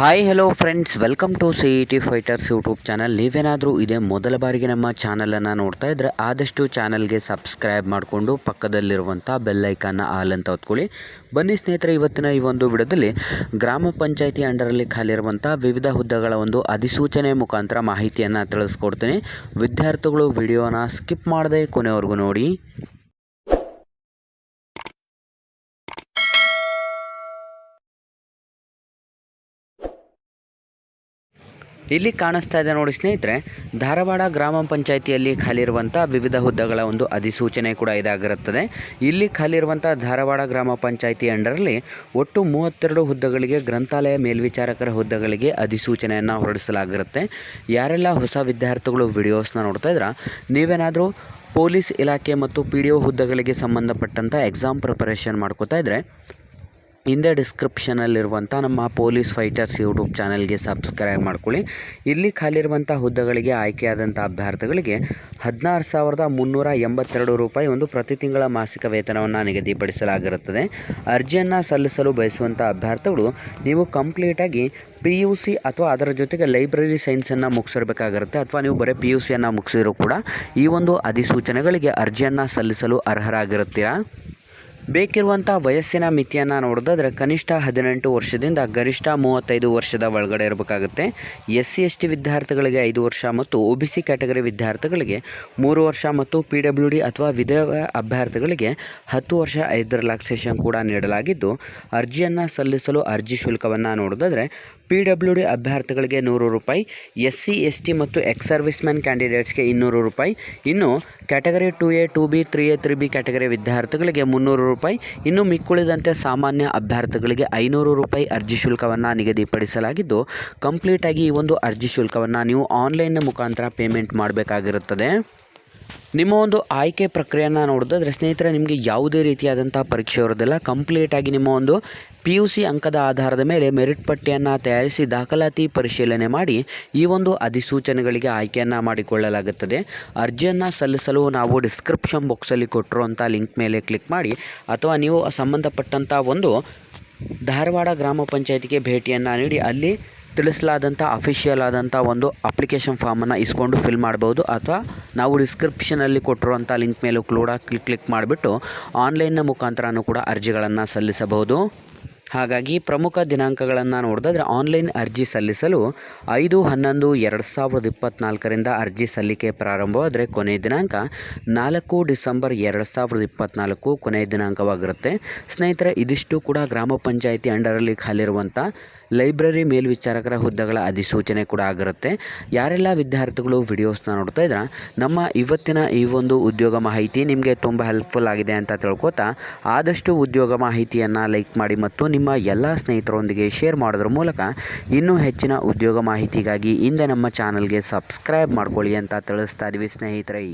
Hi hello friends welcome to C E T fighters YouTube channel ನೀವೇನಾದರೂ ಇದೇ ಮೊದಲ ಬಾರಿಗೆ ನಮ್ಮ ಚಾನಲನ್ನು ನೋಡ್ತಾ ಇದ್ದರೆ ಆದಷ್ಟು ಚಾನಲ್ಗೆ ಸಬ್ಸ್ಕ್ರೈಬ್ ಮಾಡಿಕೊಂಡು ಪಕ್ಕದಲ್ಲಿರುವಂಥ ಬೆಲ್ಲೈಕನ್ನ ಆಲ್ ಅಂತ ಹೊತ್ಕೊಳ್ಳಿ ಬನ್ನಿ ಸ್ನೇಹಿತರೆ, ಇವತ್ತಿನ ಈ ಒಂದು ವಿಡಿಯೋದಲ್ಲಿ ಗ್ರಾಮ ಪಂಚಾಯಿತಿ ಅಂಡರಲ್ಲಿ ಖಾಲಿರುವಂಥ ವಿವಿಧ ಹುದ್ದೆಗಳ ಒಂದು ಅಧಿಸೂಚನೆ ಮುಖಾಂತರ ಮಾಹಿತಿಯನ್ನು ತಿಳಿಸ್ಕೊಡ್ತೀನಿ. ವಿದ್ಯಾರ್ಥಿಗಳು ವಿಡಿಯೋನ ಸ್ಕಿಪ್ ಮಾಡದೆ ಕೊನೆವರೆಗೂ ನೋಡಿ. ಇಲ್ಲಿ ಕಾಣಿಸ್ತಾ ಇದೆ ನೋಡಿ ಸ್ನೇಹಿತರೆ, ಧಾರವಾಡ ಗ್ರಾಮ ಪಂಚಾಯಿತಿಯಲ್ಲಿ ಖಾಲಿರುವಂಥ ವಿವಿಧ ಹುದ್ದೆಗಳ ಒಂದು ಅಧಿಸೂಚನೆ ಕೂಡ ಇದಾಗಿರುತ್ತದೆ. ಇಲ್ಲಿ ಖಾಲಿರುವಂಥ ಧಾರವಾಡ ಗ್ರಾಮ ಪಂಚಾಯಿತಿ ಅಂಡರಲ್ಲಿ ಒಟ್ಟು ಮೂವತ್ತೆರಡು ಹುದ್ದೆಗಳಿಗೆ ಗ್ರಂಥಾಲಯ ಮೇಲ್ವಿಚಾರಕರ ಹುದ್ದೆಗಳಿಗೆ ಅಧಿಸೂಚನೆಯನ್ನು ಹೊರಡಿಸಲಾಗಿರುತ್ತೆ. ಯಾರೆಲ್ಲ ಹೊಸ ವಿದ್ಯಾರ್ಥಿಗಳು ವಿಡಿಯೋಸ್ನ ನೋಡ್ತಾ ಇದ್ರೆ, ನೀವೇನಾದರೂ ಪೊಲೀಸ್ ಇಲಾಖೆ ಮತ್ತು ಪಿ ಡಿ ಒ ಹುದ್ದೆಗಳಿಗೆ ಸಂಬಂಧಪಟ್ಟಂಥ ಎಕ್ಸಾಮ್ ಪ್ರಿಪರೇಷನ್ ಮಾಡ್ಕೋತಾ ಇದ್ದರೆ ಹಿಂದೆ ಡಿಸ್ಕ್ರಿಪ್ಷನಲ್ಲಿರುವಂಥ ನಮ್ಮ ಪೊಲೀಸ್ ಫೈಟರ್ಸ್ ಯೂಟ್ಯೂಬ್ ಚಾನಲ್ಗೆ ಸಬ್ಸ್ಕ್ರೈಬ್ ಮಾಡ್ಕೊಳ್ಳಿ. ಇಲ್ಲಿ ಖಾಲಿರುವಂಥ ಹುದ್ದೆಗಳಿಗೆ ಆಯ್ಕೆಯಾದಂಥ ಅಭ್ಯರ್ಥಿಗಳಿಗೆ ಹದಿನಾರು ಸಾವಿರದ ಮುನ್ನೂರ ಎಂಬತ್ತೆರಡು ರೂಪಾಯಿ ಒಂದು ಪ್ರತಿ ತಿಂಗಳ ಮಾಸಿಕ ವೇತನವನ್ನು ನಿಗದಿಪಡಿಸಲಾಗಿರುತ್ತದೆ. ಅರ್ಜಿಯನ್ನು ಸಲ್ಲಿಸಲು ಬಯಸುವಂಥ ಅಭ್ಯರ್ಥಿಗಳು ನೀವು ಕಂಪ್ಲೀಟಾಗಿ ಪಿ ಯು ಸಿ ಅಥವಾ ಅದರ ಜೊತೆಗೆ ಲೈಬ್ರರಿ ಸೈನ್ಸನ್ನು ಮುಗಿಸಿರ್ಬೇಕಾಗಿರುತ್ತೆ ಅಥವಾ ನೀವು ಬರೀ ಪಿ ಯು ಸಿಯನ್ನು ಮುಗಿಸಿದ್ರು ಕೂಡ ಈ ಒಂದು ಅಧಿಸೂಚನೆಗಳಿಗೆ ಅರ್ಜಿಯನ್ನು ಸಲ್ಲಿಸಲು ಅರ್ಹರಾಗಿರುತ್ತೀರಾ? ಬೇಕಿರುವಂಥ ವಯಸ್ಸಿನ ಮಿತಿಯನ್ನು ನೋಡೋದಾದ್ರೆ ಕನಿಷ್ಠ ಹದಿನೆಂಟು ವರ್ಷದಿಂದ ಗರಿಷ್ಠ ಮೂವತ್ತೈದು ವರ್ಷದ ಒಳಗಡೆ ಇರಬೇಕಾಗುತ್ತೆ. ಎಸ್ ಸಿ ಎಸ್ ಟಿ ವಿದ್ಯಾರ್ಥಿಗಳಿಗೆ ಐದು ವರ್ಷ ಮತ್ತು ಒ ಬಿ ಸಿ ಕ್ಯಾಟಗರಿ ವಿದ್ಯಾರ್ಥಿಗಳಿಗೆ ಮೂರು ವರ್ಷ ಮತ್ತು ಪಿ ಡಬ್ಲ್ಯೂ ಡಿ ಅಥವಾ ವಿಧವ ಅಭ್ಯರ್ಥಿಗಳಿಗೆ ಹತ್ತು ವರ್ಷ ಐದು ರಿಲ್ಯಾಕ್ಸೇಷನ್ ಕೂಡ ನೀಡಲಾಗಿದ್ದು, ಅರ್ಜಿಯನ್ನು ಸಲ್ಲಿಸಲು ಅರ್ಜಿ ಶುಲ್ಕವನ್ನು ನೋಡೋದಾದ್ರೆ ಪಿ ಡಬ್ಲ್ಯೂ ಡಿ ಅಭ್ಯರ್ಥಿಗಳಿಗೆ ನೂರು ರೂಪಾಯಿ ಎಸ್ ಸಿ ಎಸ್ ಟಿ ಮತ್ತು ಎಕ್ಸ್ ಸರ್ವಿಸ್ಮ್ಯಾನ್ ಕ್ಯಾಂಡಿಡೇಟ್ಸ್ಗೆ ಇನ್ನೂರು ರೂಪಾಯಿ. ಇನ್ನು category two A, two B, three A, three B category ವಿದ್ಯಾರ್ಥಿಗಳಿಗೆ ಮುನ್ನೂರು ರೂಪಾಯಿ. ಇನ್ನು ಮಿಕ್ಕುಳಿದಂತೆ ಸಾಮಾನ್ಯ ಅಭ್ಯರ್ಥಿಗಳಿಗೆ ಐನೂರು ರೂಪಾಯಿ ಅರ್ಜಿ ಶುಲ್ಕವನ್ನು ನಿಗದಿಪಡಿಸಲಾಗಿದ್ದು, ಕಂಪ್ಲೀಟಾಗಿ ಈ ಒಂದು ಅರ್ಜಿ ಶುಲ್ಕವನ್ನು ನೀವು ಆನ್ಲೈನ್ನ ಮುಖಾಂತರ ಪೇಮೆಂಟ್ ಮಾಡಬೇಕಾಗಿರುತ್ತದೆ. ನಿಮ್ಮ ಒಂದು ಆಯ್ಕೆ ಪ್ರಕ್ರಿಯೆಯನ್ನು ನೋಡಿದ್ರೆ ಸ್ನೇಹಿತರೆ, ನಿಮಗೆ ಯಾವುದೇ ರೀತಿಯಾದಂಥ ಪರೀಕ್ಷೆ ಇರೋದಿಲ್ಲ. ಕಂಪ್ಲೀಟಾಗಿ ನಿಮ್ಮ ಒಂದು ಪಿ ಯು ಸಿ ಅಂಕದ ಆಧಾರದ ಮೇಲೆ ಮೆರಿಟ್ ಪಟ್ಟಿಯನ್ನು ತಯಾರಿಸಿ ದಾಖಲಾತಿ ಪರಿಶೀಲನೆ ಮಾಡಿ ಈ ಒಂದು ಅಧಿಸೂಚನೆಗಳಿಗೆ ಆಯ್ಕೆಯನ್ನು ಮಾಡಿಕೊಳ್ಳಲಾಗುತ್ತದೆ. ಅರ್ಜಿಯನ್ನು ಸಲ್ಲಿಸಲು ನಾವು ಡಿಸ್ಕ್ರಿಪ್ಷನ್ ಬಾಕ್ಸಲ್ಲಿ ಕೊಟ್ಟಿರುವಂಥ ಲಿಂಕ್ ಮೇಲೆ ಕ್ಲಿಕ್ ಮಾಡಿ, ಅಥವಾ ನೀವು ಸಂಬಂಧಪಟ್ಟಂಥ ಒಂದು ಧಾರವಾಡ ಗ್ರಾಮ ಪಂಚಾಯತಿಗೆ ಭೇಟಿಯನ್ನು ನೀಡಿ ಅಲ್ಲಿ ತಿಳಿಸಲಾದಂಥ ಅಫಿಷಿಯಲ್ ಆದಂಥ ಒಂದು ಅಪ್ಲಿಕೇಶನ್ ಫಾರ್ಮನ್ನು ಇಸ್ಕೊಂಡು ಫಿಲ್ ಮಾಡ್ಬೋದು ಅಥವಾ ನಾವು ಡಿಸ್ಕ್ರಿಪ್ಷನಲ್ಲಿ ಕೊಟ್ಟಿರುವಂಥ ಲಿಂಕ್ ಮೇಲೂ ಕೂಡ ಕ್ಲಿಕ್ ಕ್ಲಿಕ್ ಮಾಡಿಬಿಟ್ಟು ಆನ್ಲೈನ್ನ ಮುಖಾಂತರನೂ ಕೂಡ ಅರ್ಜಿಗಳನ್ನು ಸಲ್ಲಿಸಬಹುದು. ಹಾಗಾಗಿ ಪ್ರಮುಖ ದಿನಾಂಕಗಳನ್ನು ನೋಡಿದ್ರೆ ಆನ್ಲೈನ್ ಅರ್ಜಿ ಸಲ್ಲಿಸಲು ಐದು, ಹನ್ನೊಂದು, ಎರಡು ಸಾವಿರದ ಇಪ್ಪತ್ತ್ನಾಲ್ಕರಿಂದ ಅರ್ಜಿ ಸಲ್ಲಿಕೆ ಪ್ರಾರಂಭವಾದರೆ ಕೊನೆಯ ದಿನಾಂಕ ನಾಲ್ಕು ಡಿಸೆಂಬರ್ ಎರಡು ಸಾವಿರದ ಇಪ್ಪತ್ತ್ನಾಲ್ಕು ಕೊನೆಯ ದಿನಾಂಕವಾಗಿರುತ್ತೆ. ಸ್ನೇಹಿತರೆ, ಇದಿಷ್ಟು ಕೂಡ ಗ್ರಾಮ ಪಂಚಾಯಿತಿ ಅಂಡರಲ್ಲಿ ಖಾಲಿರುವಂಥ ಲೈಬ್ರರಿ ಮೇಲ್ವಿಚಾರಕರ ಹುದ್ದೆಗಳ ಅಧಿಸೂಚನೆ ಕೂಡ ಆಗಿರುತ್ತೆ. ಯಾರೆಲ್ಲ ವಿದ್ಯಾರ್ಥಿಗಳು ವಿಡಿಯೋಸ್ನ ನೋಡ್ತಾ ಇದ್ರೆ, ನಮ್ಮ ಇವತ್ತಿನ ಈ ಒಂದು ಉದ್ಯೋಗ ಮಾಹಿತಿ ನಿಮಗೆ ತುಂಬ ಹೆಲ್ಪ್ಫುಲ್ ಆಗಿದೆ ಅಂತ ತಿಳ್ಕೊತಾ, ಆದಷ್ಟು ಉದ್ಯೋಗ ಮಾಹಿತಿಯನ್ನು ಲೈಕ್ ಮಾಡಿ ಮತ್ತು ನಿಮ್ಮ ಎಲ್ಲ ಸ್ನೇಹಿತರೊಂದಿಗೆ ಶೇರ್ ಮಾಡೋದ್ರ ಮೂಲಕ ಇನ್ನೂ ಹೆಚ್ಚಿನ ಉದ್ಯೋಗ ಮಾಹಿತಿಗಾಗಿ ಹಿಂದೆ ನಮ್ಮ ಚಾನಲ್ಗೆ ಸಬ್ಸ್ಕ್ರೈಬ್ ಮಾಡ್ಕೊಳ್ಳಿ ಅಂತ ತಿಳಿಸ್ತಾ ಇದ್ದೀವಿ ಸ್ನೇಹಿತರೆ.